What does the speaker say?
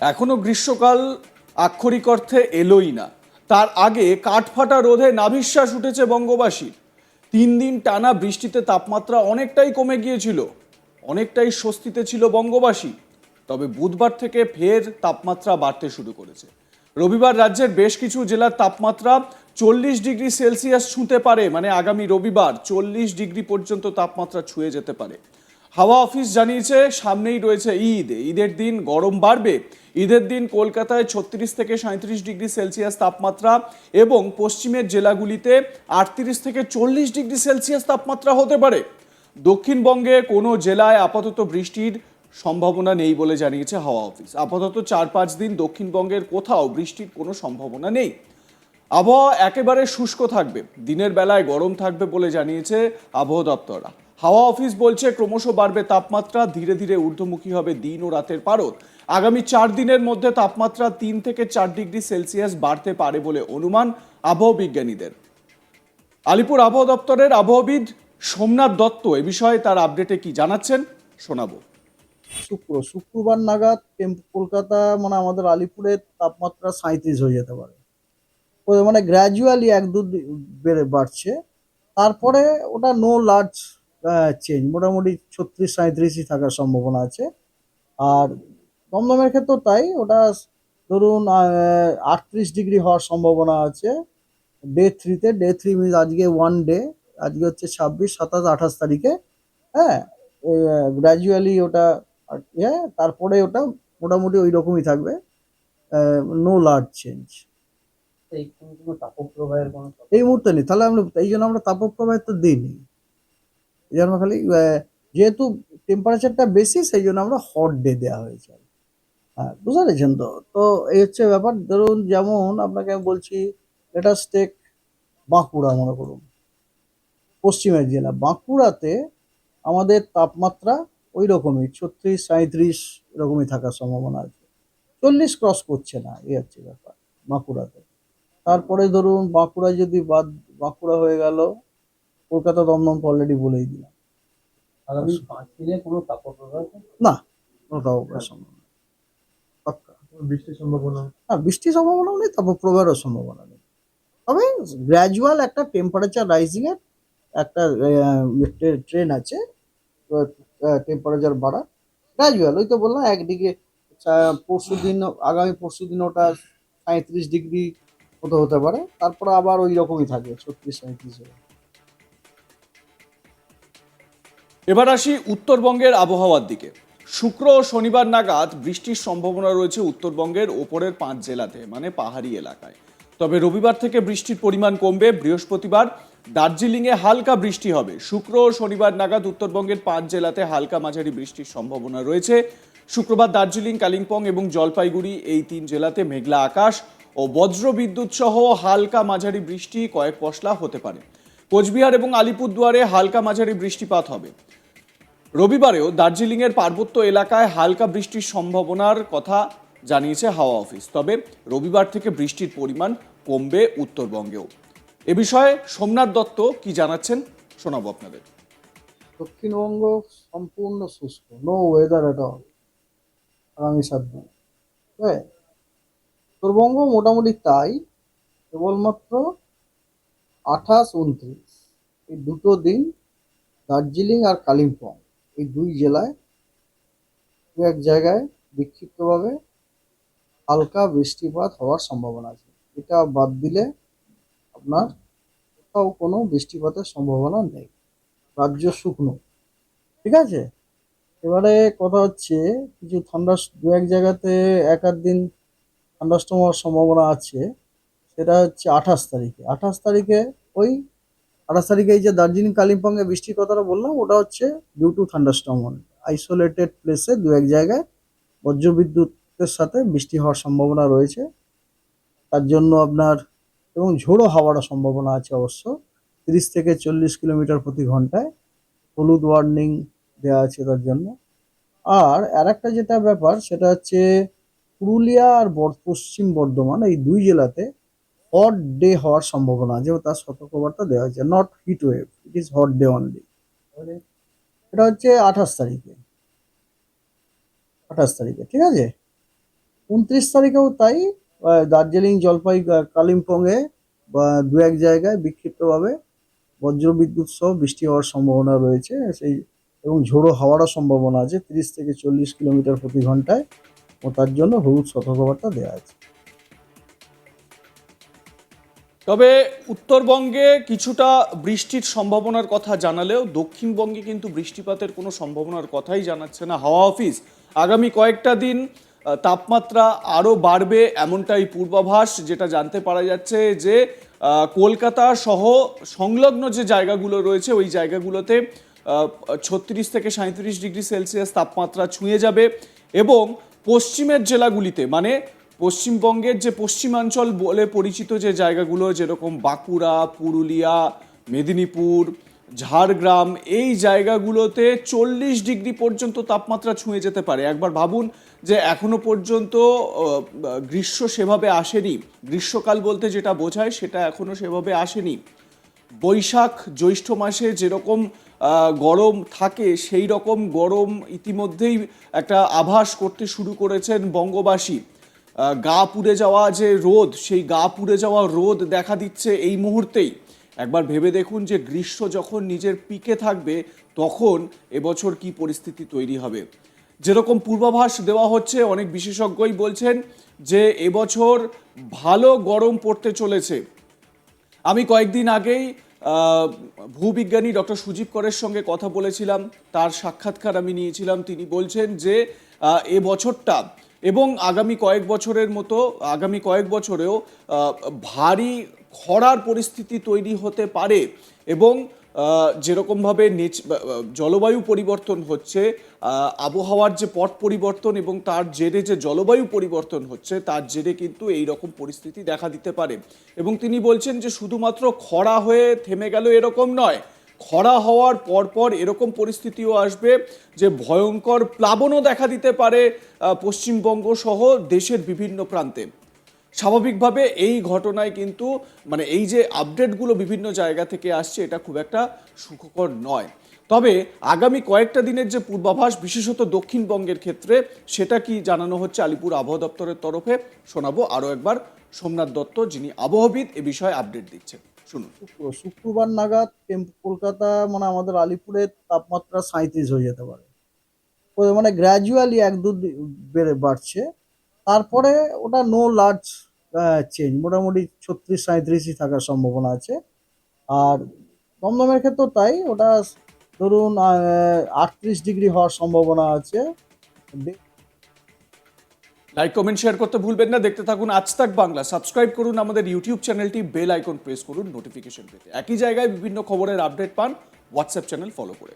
এখনও গ্রীষ্মকাল আক্ষরিক অর্থে এলোই না। তার আগে কাঠফাটা রোধে নাভিশ্বাস উঠেছে বঙ্গবাসীর। তিন দিন টানা বৃষ্টিতে তাপমাত্রা অনেকটাই কমে গিয়েছিল, অনেকটাই স্বস্তিতে ছিল বঙ্গবাসী। তবে বুধবার থেকে ফের তাপমাত্রা বাড়তে শুরু করেছে। রবিবার রাজ্যের বেশ কিছু জেলার তাপমাত্রা চল্লিশ ডিগ্রি সেলসিয়াস ছুঁতে পারে মানে আগামী রবিবার চল্লিশ ডিগ্রি পর্যন্ত তাপমাত্রা ছুঁয়ে যেতে পারে। হাওয়া অফিস জানিয়েছে, সামনেই রয়েছে ঈদ। ঈদের দিন গরম বাড়বে। ঈদের দিন কলকাতায় ছত্রিশ থেকে সাঁত্রিশ ডিগ্রি সেলসিয়াস তাপমাত্রা এবং পশ্চিমের জেলাগুলিতে আটত্রিশ থেকে চল্লিশ ডিগ্রি সেলসিয়াস তাপমাত্রা হতে পারে। দক্ষিণবঙ্গে কোনো জেলায় আপাতত বৃষ্টির সম্ভাবনা নেই বলে জানিয়েছে হাওয়া অফিস। আপাতত চার পাঁচ দিন দক্ষিণবঙ্গের কোথাও বৃষ্টির কোনো সম্ভাবনা নেই। আবহাওয়া একেবারে শুষ্ক থাকবে। দিনের বেলায় গরম থাকবে বলে জানিয়েছে আবহাওয়া দপ্তরা হাওয়া অফিস বলছে ক্রমশ বাড়বে তাপমাত্রা, ধীরে ধীরে ঊর্ধ্বমুখী হবে দিন ও রাতের পারদ। আগামী চার দিনের মধ্যে তাপমাত্রা তিন থেকে চার ডিগ্রি সেলসিয়াস বাড়তে পারে বলে অনুমান আবহাওয়া বিজ্ঞানীদের আলিপুর আবহাওয়া দপ্তরের আবহাওয়াবিদ সোমনাথ দত্ত এ বিষয়ে তার আপডেটে কি জানাচ্ছেন শোনাবো। শুক্র, শুক্রবার নাগাদ কলকাতা মানে আমাদের আলিপুরের তাপমাত্রা সাঁত্রিশ হয়ে যেতে পারে। মানে গ্র্যাজুয়ালি এক দি- বেড়ে বাড়ছে। তারপরে ওটা নো লার্জ চেঞ্জ মোটামুটি ছত্রিশ সাঁত্রিশই থাকার সম্ভাবনা আছে। আর দমদমের ক্ষেত্রেও তাই। ওটা ধরুন আটত্রিশ ডিগ্রি হওয়ার সম্ভাবনা আছে। ডে থ্রিতে ডে থ্রি মিনস আজকে ওয়ান ডে আজকে হচ্ছে ছাব্বিশ সাতাশ আঠাশ তারিখে। হ্যাঁ গ্র্যাজুয়ালি ওটা ইয়ে তারপরে ওটা মোটামুটি ওই রকমই থাকবে। নো লার্জ চেঞ্জ এই মুহূর্তে নেই। তাহলে আমরা এই জন্য আমরা তাপপ্রবাহের তো দিইনি এই জন্য খালি যেহেতু টেম্পারেচারটা বেশি, সেই জন্য আমরা হট ডে দেওয়া হয়েছে। হ্যাঁ বুঝতে পেরেছেন তো? তো এই হচ্ছে ব্যাপার। ধরুন, যেমন আপনাকে আমি বলছি এটা স্টেক বাঁকুড়া মনে করুন। পশ্চিমের জেলা। বাঁকুড়াতে আমাদের তাপমাত্রা ওই রকমই ছত্রিশ সাঁত্রিশ এরকমই থাকার সম্ভাবনা আছে। চল্লিশ ক্রস করছে না, এই হচ্ছে ব্যাপার, বাঁকুড়াতে। তারপরে ধরুন বাঁকুড়া যদি বাদ, বাঁকুড়া হয়ে গেল কলকাতা দমদম অলরেডি বলেই দিলাম। আগামী পাঁচ দিনে কোনো তাপপ্রবাহ না। ওটাও সম্ভাবনা নেই। পাক্কা। বৃষ্টির সম্ভাবনা? না বৃষ্টির সম্ভাবনাও নেই তারপর প্রবাহেরও সম্ভাবনা নেই। তবে গ্র্যাজুয়াল একটা টেম্পারেচার রাইজিং এর একটা ট্রেন আছে টেম্পারেচার বাড়া গ্র্যাজুয়াল ওই তো বললাম একদিকে পরশু দিন আগামী পরশু দিন ওটা সাঁত্রিশ ডিগ্রি মতো হতে পারে তারপরে আবার ওই রকমই থাকে ছত্রিশ সাঁত্রিশ এবার আসি উত্তরবঙ্গের আবহাওয়ার দিকে। শুক্র ও শনিবার নাগাদ বৃষ্টির সম্ভাবনা রয়েছে উত্তরবঙ্গের ওপরের পাঁচ জেলাতে মানে পাহাড়ি এলাকায়। তবে রবিবার থেকে বৃষ্টির পরিমাণ কমবে, বৃহস্পতিবার দার্জিলিংয়ে হালকা বৃষ্টি হবে। শুক্র ও শনিবার নাগাদ উত্তরবঙ্গের পাঁচ জেলাতে হালকা মাঝারি বৃষ্টির সম্ভাবনা রয়েছে। শুক্রবার দার্জিলিং, কালিম্পং এবং জলপাইগুড়ি এই তিন জেলাতে মেঘলা আকাশ ও বজ্র বিদ্যুৎ সহ হালকা মাঝারি বৃষ্টি, কয়েক পশলা হতে পারে। কোচবিহার এবং আলিপুরদুয়ারে হালকা মাঝারি বৃষ্টিপাত হবে। রবিবারেও দার্জিলিংয়ের পার্বত্য এলাকায় হালকা বৃষ্টির সম্ভাবনার কথা জানিয়েছে হাওয়া অফিস। তবে রবিবার থেকে বৃষ্টির পরিমাণ কমবে উত্তরবঙ্গেও। এ বিষয়ে সোমনাথ দত্ত কি জানাচ্ছেন শোনাবো আপনাদের। দক্ষিণবঙ্গ সম্পূর্ণ শুষ্ক নো ওয়েদার এট অল আগামী সাত দিন। হ্যাঁ উত্তরবঙ্গ মোটামুটি তাই, কেবলমাত্র আঠাশ, উনত্রিশ। এই দুটো দিন দার্জিলিং আর কালিম্পং। এই দুই জেলায় দু এক জায়গায় বিক্ষিপ্তভাবে হালকা বৃষ্টিপাত হওয়ার সম্ভাবনা আছে। এটা বাদ দিলে আপনার কোথাও কোনো বৃষ্টিপাতের সম্ভাবনা নেই। রাজ্য শুকনো। ঠিক আছে? এবারে কথা হচ্ছে কিছু ঠান্ডা দু এক জায়গাতে এক আধ দিন ঠান্ডাস্টম হওয়ার সম্ভাবনা আছে। সেটা হচ্ছে আঠাশ তারিখে। আঠাশ তারিখে ওই আঠাশ তারিখে এই যে দার্জিলিং কালিম্পংয়ে বৃষ্টির কথাটা বললাম, ওটা হচ্ছে ডিউ টু থান্ডারস্টর্ম আইসোলেটেড প্লেসে দু এক জায়গায় বজ্রবিদ্যুতের সাথে বৃষ্টি হওয়ার সম্ভাবনা রয়েছে। তার জন্য আপনার, এবং ঝোড়ো হাওয়ারও সম্ভাবনা আছে অবশ্য। তিরিশ থেকে চল্লিশ কিলোমিটার প্রতি ঘন্টায় হলুদ ওয়ার্নিং দেওয়া আছে তার জন্য। আর আর একটা যেটা ব্যাপার, সেটা হচ্ছে পুরুলিয়া আর পশ্চিম বর্ধমান, এই দুই জেলাতে হট ডে হওয়ার সম্ভাবনা আছে ও তার সতর্কবার্তা দেওয়া হয়েছে not heat wave it is hot day only এটা হচ্ছে আঠাশ তারিখে। আঠাশ তারিখে, ঠিক আছে? উনত্রিশ তারিখেও তাই দার্জিলিং, জলপাই কালিম্পংয়ে দু এক জায়গায় বিক্ষিপ্তভাবে বজ্র বিদ্যুৎ সহ বৃষ্টি হওয়ার সম্ভাবনা রয়েছে। সেই এবং ঝোড়ো হওয়ারও সম্ভাবনা আছে, তিরিশ থেকে চল্লিশ কিলোমিটার প্রতি ঘন্টায়, ও তার জন্য হলুদ সতর্কবার্তা দেওয়া আছে। তবে উত্তরবঙ্গে কিছুটা বৃষ্টির সম্ভাবনার কথা জানালেও দক্ষিণবঙ্গে কিন্তু বৃষ্টিপাতের কোনো সম্ভাবনার কথাই জানাচ্ছে না হাওয়া অফিস। আগামী কয়েকটা দিন তাপমাত্রা আরও বাড়বে এমনটাই পূর্বাভাস, যেটা জানতে পারা যাচ্ছে যে কলকাতা সহ সংলগ্ন যে জায়গাগুলো রয়েছে, ওই জায়গাগুলোতে ছত্রিশ থেকে সাঁত্রিশ ডিগ্রি সেলসিয়াস তাপমাত্রা ছুঁয়ে যাবে এবং পশ্চিমের জেলাগুলিতে মানে পশ্চিমবঙ্গের যে পশ্চিমাঞ্চল বলে পরিচিত যে জায়গাগুলো, যেরকম বাঁকুড়া, পুরুলিয়া, মেদিনীপুর, ঝাড়গ্রাম, এই জায়গাগুলোতে চল্লিশ ডিগ্রি পর্যন্ত তাপমাত্রা ছুঁয়ে যেতে পারে। একবার ভাবুন যে এখনও পর্যন্ত গ্রীষ্ম সেভাবে আসেনি। গ্রীষ্মকাল বলতে যেটা বোঝায় সেটা এখনও সেভাবে আসেনি। বৈশাখ জ্যৈষ্ঠ মাসে যেরকম গরম থাকে, সেই রকম গরম ইতিমধ্যেই একটা আভাস করতে শুরু করেছেন বঙ্গবাসী। গা পুড়ে যাওয়া যে রোদ সেই গা পুড়ে যাওয়া রোদ দেখা দিচ্ছে এই মুহূর্তেই। একবার ভেবে দেখুন যে গ্রীষ্ম যখন নিজের পিকে থাকবে তখন এবছর কি পরিস্থিতি তৈরি হবে। যেরকম পূর্বাভাস দেওয়া হচ্ছে অনেক বিশেষজ্ঞই বলছেন যে এবছর ভালো গরম পড়তে চলেছে। আমি কয়েকদিন আগেই ভূবিজ্ঞানী ডক্টর সুজীব করের সঙ্গে কথা বলেছিলাম। তার সাক্ষাৎকার আমি নিয়েছিলাম। তিনি বলছেন যে আহ, এ বছরটা এবং আগামী কয়েক বছরের মতো, আগামী কয়েক বছরেও ভারী খরার পরিস্থিতি তৈরি হতে পারে এবং যেরকমভাবে নেচ জলবায়ু পরিবর্তন হচ্ছে আবহাওয়ার যে পট পরিবর্তন এবং তার জেরে যে জলবায়ু পরিবর্তন হচ্ছে, তার জেরে কিন্তু এই রকম পরিস্থিতি দেখা দিতে পারে। এবং তিনি বলছেন যে শুধুমাত্র খরা হয়ে থেমে গেল এরকম নয় খরা হওয়ার পরপর এরকম পরিস্থিতিও আসবে যে ভয়ঙ্কর প্লাবনও দেখা দিতে পারে পশ্চিমবঙ্গ সহ দেশের বিভিন্ন প্রান্তে। স্বাভাবিকভাবে এই ঘটনায় কিন্তু মানে এই যে আপডেটগুলো বিভিন্ন জায়গা থেকে আসছে, এটা খুব একটা সুখকর নয়। তবে আগামী কয়েকটা দিনের যে পূর্বাভাস, বিশেষত দক্ষিণবঙ্গের ক্ষেত্রে, সেটা কি জানানো হচ্ছে আলিপুর আবহাওয়া দপ্তরের তরফে, শোনাবো আরও একবার। সোমনাথ দত্ত যিনি আবহাবিদ এ বিষয়ে আপডেট দিচ্ছেন। শুনুন। শুক্রবার নাগাদ কলকাতা মানে আমাদের আলিপুরের তাপমাত্রা সাঁত্রিশ হয়ে যেতে পারে। মানে গ্র্যাজুয়ালি এক দু দি- বেড়ে বাড়ছে। তারপরে ওটা নো লার্জ চেঞ্জ মোটামুটি ছত্রিশ সাঁত্রিশই থাকার সম্ভাবনা আছে। আর দমদমের ক্ষেত্রেও তাই। ওটা ধরুন আটত্রিশ ডিগ্রি হওয়ার সম্ভাবনা আছে। লাইক কমেন্ট শেয়ার করতে ভুলবেন না। দেখতে থাকুন আজ তাক বাংলা। সাবস্ক্রাইব করুন আমাদের ইউটিউব চ্যানেলটি বেল আইকন প্রেস করুন নোটিফিকেশন পেতে। একই জায়গায় বিভিন্ন খবরের আপডেট পান। হোয়াটসঅ্যাপ চ্যানেল ফলো করে।